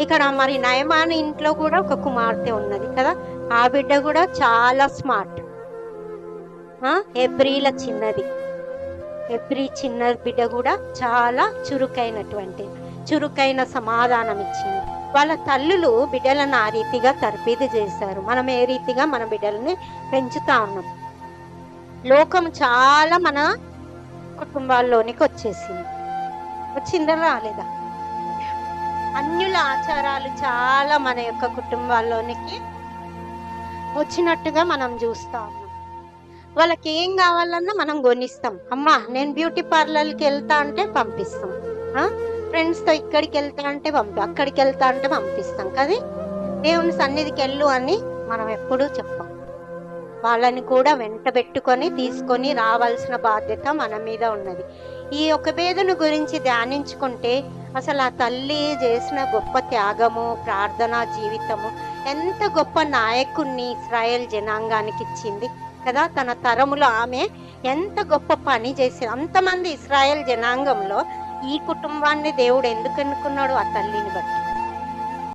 ఇక్కడ మరి నయమాన ఇంట్లో కూడా ఒక కుమార్తె ఉన్నది కదా ఆ బిడ్డ కూడా చాలా స్మార్ట్ ఎబ్రిల చిన్నది. ఎబ్రి చిన్న బిడ్డ కూడా చాలా చురుకైనటువంటి చురుకైన సమాధానం ఇచ్చింది. వాళ్ళ తల్లులు బిడ్డలను ఆ రీతిగా తర్పీదు చేశారు. మనం ఏ రీతిగా మన బిడ్డలని పెంచుతా ఉన్నాం. లోకం చాలా మన కుటుంబాల్లోనికి వచ్చేసింది. వచ్చిందా రాలేదా? అన్యుల ఆచారాలు చాలా మన యొక్క కుటుంబాల్లోనికి వచ్చినట్టుగా మనం చూస్తా ఉన్నాం. వాళ్ళకి ఏం కావాలన్నా మనం కొనిస్తాం. అమ్మా నేను బ్యూటీ పార్లర్కి వెళ్తా అంటే పంపిస్తాం. ఫ్రెండ్స్తో ఇక్కడికి వెళ్తా అంటే పంపి అక్కడికి వెళ్తా అంటే పంపిస్తాం. కదా? దేవుని సన్నిధికి వెళ్ళు అని మనం ఎప్పుడూ చెప్పాం. వాళ్ళని కూడా వెంట పెట్టుకొని తీసుకొని రావాల్సిన బాధ్యత మన మీద ఉన్నది. ఈ ఒక భేదను గురించి ధ్యానించుకుంటే అసలు ఆ తల్లి చేసిన గొప్ప త్యాగము ప్రార్థన జీవితము ఎంత గొప్ప నాయకుణ్ణి ఇస్రాయల్ జనాంగానికి ఇచ్చింది కదా? తన తరములో ఆమె ఎంత గొప్ప పని చేసింది. అంతమంది ఇస్రాయల్ జనాంగంలో ఈ కుటుంబాన్ని దేవుడు ఎందుకు ఎన్నుకున్నాడు? ఆ తల్లిని బట్టి.